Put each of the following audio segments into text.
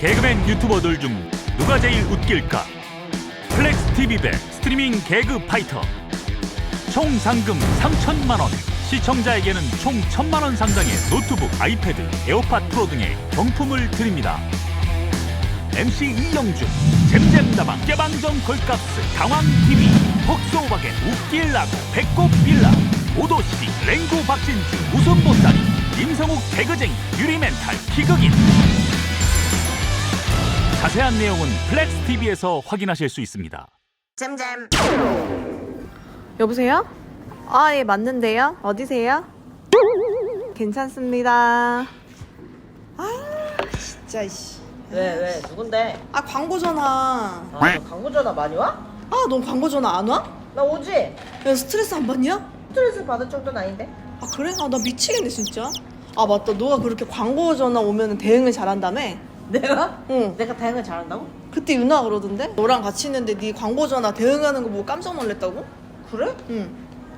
개그맨 유튜버들 중 누가 제일 웃길까? 플렉스 TV 배 스트리밍 개그 파이터. 총 상금 3천만 원. 시청자에게는 총 1천만 원 상당의 노트북, 아이패드, 에어팟 프로 등의 경품을 드립니다. MC 이영준, 잼잼다방, 깨방정 걸값스, 당황TV, 폭소오박의 웃길라고, 배꼽 빌라, 오도시, 랭구 박진주, 웃음 보따리, 임성욱 개그쟁이, 유리멘탈, 희극인. 자세한 내용은 플렉스 TV에서 확인하실 수 있습니다. 잼잼 여보세요? 아, 예, 맞는데요. 어디세요? 괜찮습니다. 아, 진짜, 씨. 왜 왜 누군데? 아, 광고 전화. 아, 너 광고 전화 많이 와? 아, 넌 광고 전화 안 와? 나 오지? 야, 스트레스 안 받냐? 스트레스 받을 정도는 아닌데? 아, 그래? 아, 나 미치겠네, 진짜. 아, 맞다. 너가 그렇게 광고 전화 오면 대응을 잘한다며? 내가? 응. 내가 다양을 잘한다고? 그때 윤아 그러던데? 너랑 같이 있는데 네 광고 전화 대응하는 거 보고 깜짝 놀랐다고? 그래? 응.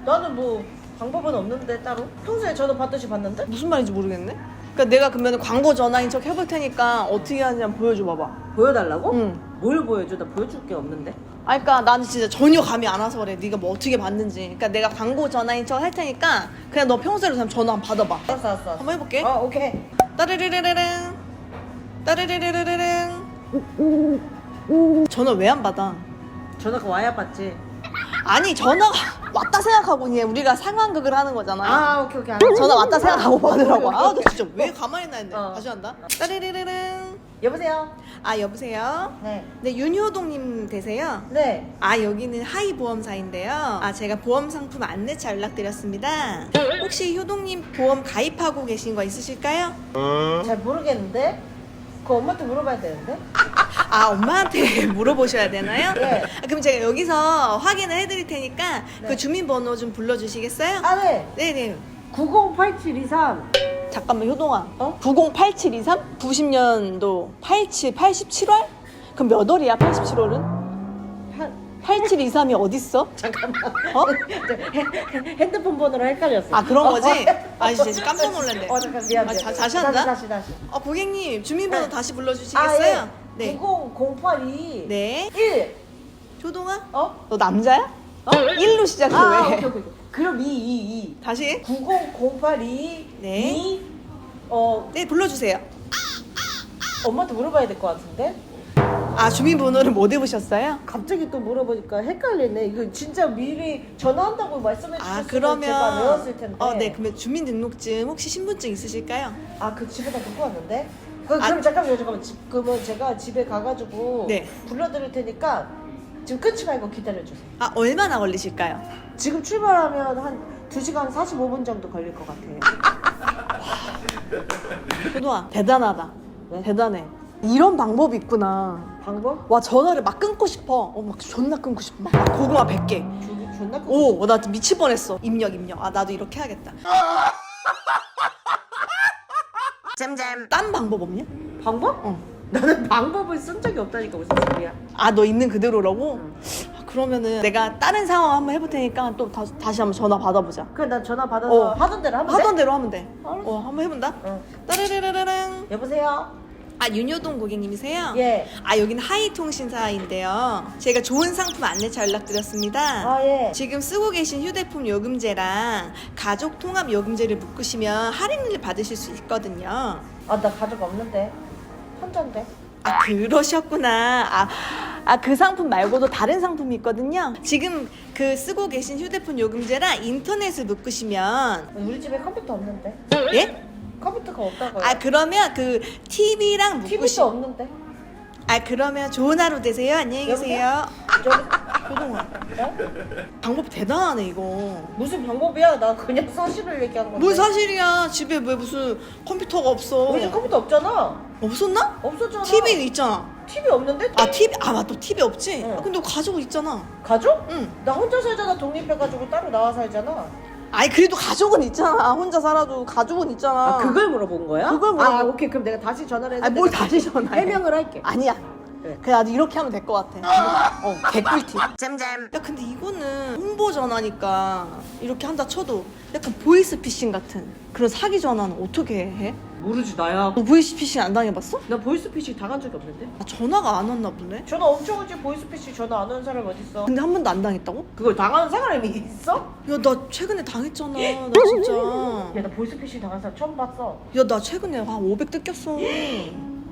나는 뭐 방법은 없는데 따로 평소에 전화 받듯이 받는데? 무슨 말인지 모르겠네? 그러니까 내가 그러면 광고 전화인 척 해볼 테니까 어떻게 하는지 한번 보여줘 봐봐. 보여달라고? 응. 뭘 보여줘? 나 보여줄 게 없는데 아, 그러니까 나는 진짜 전혀 감이 안 와서 그래. 네가 뭐 어떻게 봤는지. 그러니까 내가 광고 전화인 척 할 테니까 그냥 너 평소에도 그냥 전화 한번 받아봐. 알았어 알았어 한번 해볼게. 어 오케이 따르르르르릉. 따르르르르릉. 전화 왜 안 받아? 전화가 와야 받지 아니 전화가 왔다 생각하고 그냥 우리가 상황극을 하는 거잖아. 아 오케이 오케이 알았어. 전화 왔다 생각하고 받으라고. 아. 너 진짜 왜 가만히 있나 했네. 어. 다시 한다. 따르르르릉. 여보세요? 아, 여보세요? 네 네, 윤효동님 되세요? 네. 아 여기는 하이 보험사인데요. 아 제가 보험 상품 안내차 연락드렸습니다. 혹시 효동님 보험 가입하고 계신 거 있으실까요? 잘 모르겠는데 그 엄마한테 물어봐야 되는데 아 엄마한테 물어보셔야 되나요? 네. 아, 그럼 제가 여기서 확인을 해드릴 테니까 네. 그 주민번호 좀 불러주시겠어요? 아 네 네네. 908723 잠깐만 효동아. 어? 908723? 90년도 87 87월? 그럼 몇 월이야 87월은? 8723이 어딨어? 잠깐만 어? 핸드폰 번호로 헷갈렸어 아 그런 거지? 어. 아 진짜 깜짝 놀랐네. 어 잠깐 미안 아, 자- 다시 한다? 다시 다시 아 고객님 주민번호 네. 다시 아, 불러주시겠어요? 예. 네. 90082 네. 1 효동아? 어? 너 남자야? 어? 1로 시작해 아 왜? 오케이 오케이 그럼 2 2 2 다시? 90082 네. 2 어, 네 불러주세요. 엄마한테 물어봐야 될 것 같은데? 아 주민번호를 못 해보셨어요? 갑자기 또 물어보니까 헷갈리네. 이거 진짜 미리 전화한다고 말씀해 아 주셨으면 그러면 제가 외웠을 텐데. 어, 네 그러면 주민등록증 혹시 신분증 있으실까요? 아, 그 집에다 놓고 왔는데? 그, 아. 그럼 잠깐만요, 잠깐만. 집, 그러면 제가 집에 가가지고 네. 불러드릴 테니까 지금 끊지 말고 기다려주세요. 아 얼마나 걸리실까요? 지금 출발하면 한 2시간 45분 정도 걸릴 것 같아요. 효동아 대단하다. 왜? 대단해. 이런 방법이 있구나. 방법? 와 전화를 막 끊고 싶어. 어, 막 존나 끊고 싶어. 막, 막 고구마 100개. 조, 존나 큰 오, 나 미칠 뻔했어. 입력, 입력. 아, 나도 이렇게 해야겠다. 잼잼. 딴 방법 없냐? 방법? 어. 나는 방법을 쓴 적이 없다니까 무슨 소리야. 아, 너 있는 그대로라고? 응. 아, 그러면은 내가 다른 상황 한번 해볼 테니까 또 다, 다시 한번 전화 받아보자. 그래, 난 전화 받아서 어. 하던 대로 하면 하던 돼? 대로 하면 돼. 알았어. 어, 한번 해본다. 응. 따르르르르릉. 여보세요? 아, 윤효동 고객님이세요? 예. 아, 여기는 하이통신사인데요. 제가 좋은 상품 안내차 연락드렸습니다. 아, 예. 지금 쓰고 계신 휴대폰 요금제랑 가족 통합 요금제를 묶으시면 할인을 받으실 수 있거든요. 아, 나 가족 없는데. 혼자인데. 아 그러셨구나. 아, 아 그 상품 말고도 다른 상품이 있거든요. 지금 그 쓰고 계신 휴대폰 요금제랑 인터넷을 묶으시면 우리 집에 컴퓨터 없는데. 예? 컴퓨터가 없다고요. 아 그러면 그 TV랑 묶으시. TV도 없는데. 아 그러면 좋은 하루 되세요. 안녕히 계세요. 효동아, 어? 방법 대단하네 이거. 무슨 방법이야? 나 그냥 사실을 얘기한 건데. 뭘 사실이야? 집에 왜 무슨 컴퓨터가 없어? 우리 집 컴퓨터 없잖아. 없었나? 없었잖아. TV는 있잖아. TV 없는데? 아 TV 아 맞다 TV 없지? 응. 아, 근데 가족은 있잖아. 가족? 응. 나 혼자 살잖아. 독립해가지고 따로 나와 살잖아. 아니 그래도 가족은 있잖아. 혼자 살아도 가족은 있잖아. 물어본 거야? 그걸 물어본- 아, 오케이. 그럼 내가 다시 전화를 해서 아뭘 내가 다시 전화해? 해명을 할게. 아니야. 네. 그래 나도 이렇게 하면 될 것 같아. 어 개꿀팁. 잼잼. 야 근데 이거는 홍보 전화니까 이렇게 한다 쳐도 약간 보이스 피싱 같은 그런 사기 전화는 어떻게 해? 모르지 나야. 너 보이스 피싱 안 당해봤어? 나 보이스피싱 당한 적이 없는데? 아, 전화가 안 왔나 보네. 전화 엄청 오지 보이스피싱 전화 안 오는 사람 어딨어? 근데 한 번도 안 당했다고? 그걸 당하는 사람이 있어? 야 나 최근에 당했잖아. 나 진짜. 야 나 보이스피싱 당한 사람 처음 봤어. 야 나 최근에 한 500 뜯겼어.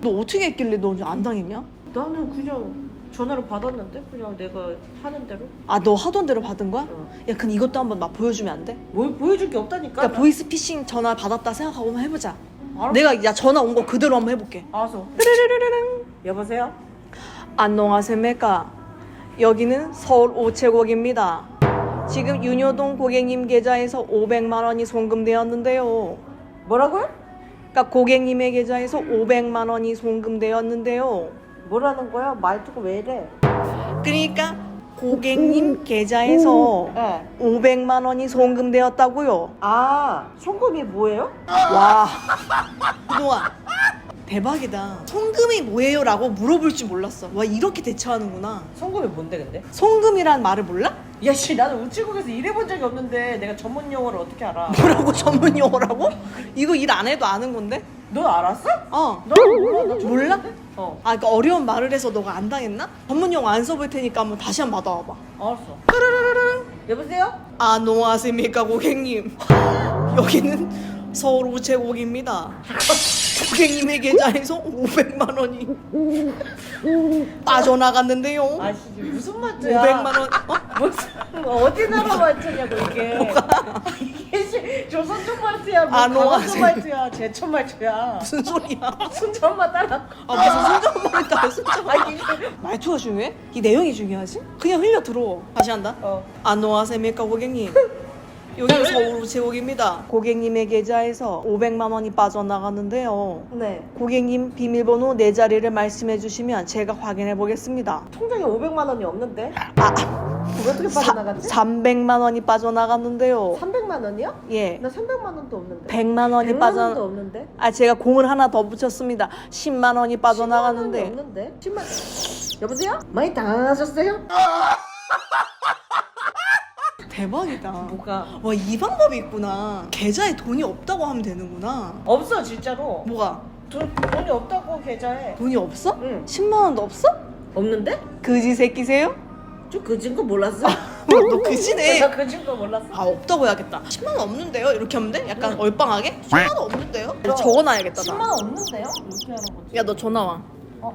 너 어떻게 했길래 너 안 당했냐? 나는 그냥 전화를 받았는데 그냥 내가 하는 대로. 아 너 하던 대로 받은 거야? 어. 야 근데 이것도 한번 막 보여주면 안 돼? 뭘 보여줄 게 없다니까. 그러니까 보이스 피싱 전화 받았다 생각하고 한번 해보자. 알았어. 내가 야 전화 온 거 그대로 한번 해볼게. 알았어. 르르르르릉. 여보세요? 안녕하십니까. 여기는 서울 우체국입니다. 지금 윤효동 고객님 계좌에서 500만 원이 송금되었는데요. 뭐라고요? 그러니까 고객님의 계좌에서 500만 원이 송금되었는데요. 뭐라는 거야? 말투가 왜 이래? 그러니까 고객님 계좌에서 네. 500만 원이 송금되었다고요. 아 송금이 뭐예요? 와, 그동안 대박이다. 송금이 뭐예요? 라고 물어볼 줄 몰랐어. 와, 이렇게 대처하는구나. 송금이 뭔데 근데? 송금이란 말을 몰라? 야 씨 나는 우체국에서 일해본 적이 없는데 내가 전문 용어를 어떻게 알아? 뭐라고 전문 용어라고? 이거 일 안 해도 아는 건데? 너 알았어? 어. 너 몰라? 나 몰라? 어 아, 그러니까 어려운 말을 해서 너가 안 당했나? 전문 용어 안 써볼 테니까 한번 다시 한번 받아와봐. 알았어 르르르르. 여보세요? 안녕하십니까 고객님 여기는 서울 우체국입니다 고객님의 계좌에서 500만 원이 빠져나갔는데요 아씨 무슨 말투야 500만 원 어? 무슨 어디 나라 말투냐고 이게. 이게 씨 조선족 말투야 뭐 아, 강원도 노아세요. 말투야 제천 말투야. 무슨 소리야? 순천만 따라 아 무슨 순정말 따라 순정말 말투가 중요해? 이 내용이 중요하지? 그냥 흘려 들어 다시 한다? 어. 안녕하십니까 고객님 여기는 서울 우체국입니다 고객님의 계좌에서 500만 원이 빠져나갔는데요 네. 고객님 비밀번호 네 자리를 말씀해 주시면 제가 확인해 보겠습니다. 통장에 500만 원이 없는데 아, 그거 어떻게 빠져나갔지? 300만 원이 빠져나갔는데요. 300만 원이요? 예. 나 300만 원도 없는데 100만 원이 100만 원도 빠져 없는데 아 제가 공을 하나 더 붙였습니다. 10만 원이 10만 원이 빠져나갔는데 없는데 10만 여보세요? 많이 당하셨어요? 대박이다. 뭐가 와 이 방법이 있구나. 계좌에 돈이 없다고 하면 되는구나. 없어 진짜로 뭐가? 돈, 돈이 없다고 계좌에 돈이 없어? 응 10만 원도 없어? 없는데? 그지 새끼세요? 좀 그진 거 몰랐어? 너 그지네. 나 그진 거 몰랐어 아 없다고 해야겠다 10만 원 없는데요? 이렇게 하면 돼? 약간 얼빵하게? 10만 원 없는데요? 적어놔야겠다 10만 나. 원 없는데요? 이렇게 하는 거지 야너 전화 와 어?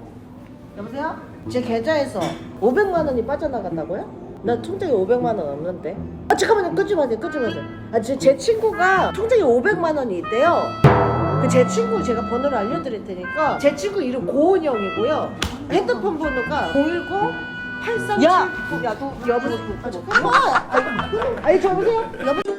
여보세요? 제 계좌에서 500만 원이 빠져나갔다고요? 나 통장에 500만 원 없는데 아 잠깐만요 끄지 마세요 끄지 마세요 아제 제 친구가 통장에 500만 원이 있대요 그 제 친구 제가 번호를 알려드릴 테니까 제 친구 이름 고은영이고요 핸드폰 번호가 010 8379 야! 야, 너 여보세요. 아 잠깐만 아니, 아니 저 여보세요? 여보세요?